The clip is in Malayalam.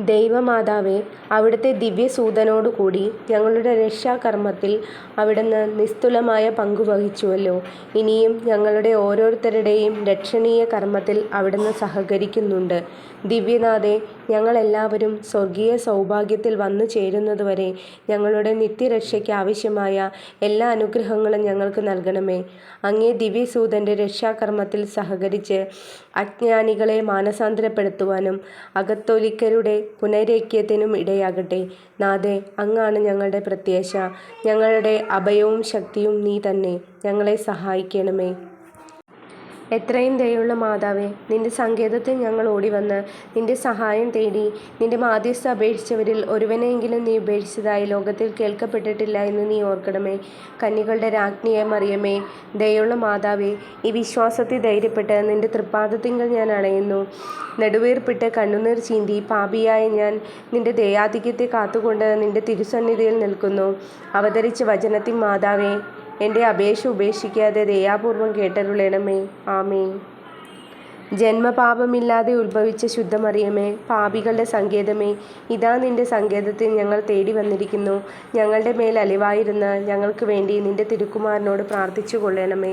ദൈവമാതാവേ, അവിടുത്തെ ദിവ്യസൂതനോടുകൂടി ഞങ്ങളുടെ രക്ഷാകർമ്മത്തിൽ അവിടുന്ന് നിസ്തുലമായ പങ്കുവഹിച്ചുവല്ലോ. ഇനിയും ഞങ്ങളുടെ ഓരോരുത്തരുടെയും രക്ഷണീയ കർമ്മത്തിൽ അവിടുന്ന് സഹകരിക്കുന്നുണ്ട്. ദിവ്യനാഥേ, ഞങ്ങളെല്ലാവരും സ്വർഗീയ സൗഭാഗ്യത്തിൽ വന്നു ചേരുന്നതുവരെ ഞങ്ങളുടെ നിത്യരക്ഷയ്ക്ക് ആവശ്യമായ എല്ലാ അനുഗ്രഹങ്ങളും ഞങ്ങൾക്ക് നൽകണമേ. അങ്ങേ ദിവ്യസൂതന്റെ രക്ഷാകർമ്മത്തിൽ സഹകരിച്ച് അജ്ഞാനികളെ മാനസാന്തരപ്പെടുത്തുവാനും അകത്തോലിക്കരുടെ പുനരൈക്യത്തിനും ഇടയാകട്ടെ. നാഥേ, അങ്ങാണ് ഞങ്ങളുടെ പ്രത്യാശ. ഞങ്ങളുടെ അഭയവും ശക്തിയും നീ തന്നെ. ഞങ്ങളെ സഹായിക്കണമേ. എത്രയും ദയുള്ള മാതാവേ, നിന്റെ സങ്കേതത്തിൽ ഞങ്ങൾ ഓടിവന്ന് നിന്റെ സഹായം തേടി. നിന്റെ മാധ്യസ്ഥ അപേക്ഷിച്ചവരിൽ ഒരുവനെയെങ്കിലും നീ ഉപേക്ഷിച്ചതായി ലോകത്തിൽ കേൾക്കപ്പെട്ടിട്ടില്ല എന്ന് നീ ഓർക്കണമേ. കന്നികളുടെ രാജ്ഞിയെ മറിയമേ, ദയുള്ള മാതാവേ, ഈ വിശ്വാസത്തിൽ ധൈര്യപ്പെട്ട് നിന്റെ തൃപ്പാദത്തിങ്കൽ ഞാൻ അണയുന്നു. നെടുവേർപ്പിട്ട് കണ്ണുനീർ ചീന്തി പാപിയായ ഞാൻ നിന്റെ ദയാധിക്യത്തെ കാത്തുകൊണ്ട് നിന്റെ തിരുസന്നിധിയിൽ നിൽക്കുന്നു. അവതരിച്ച വചനത്തിൻ മാതാവേ, എന്റെ അപേക്ഷ ഉപേക്ഷിക്കാതെ ദയാപൂർവം കേട്ടരുളണമേ. ആമേ ജന്മപാപമില്ലാതെ ഉത്ഭവിച്ച ശുദ്ധമറിയമേ, പാപികളുടെ സങ്കേതമേ, ഇതാ നിന്റെ സങ്കേതത്തിൽ ഞങ്ങൾ തേടി വന്നിരിക്കുന്നു ഞങ്ങളുടെ മേൽ അലിവായിരുന്ന ഞങ്ങൾക്ക് വേണ്ടി നിന്റെ തിരുക്കുമാരനോട് പ്രാർത്ഥിച്ചുകൊള്ളണമേ.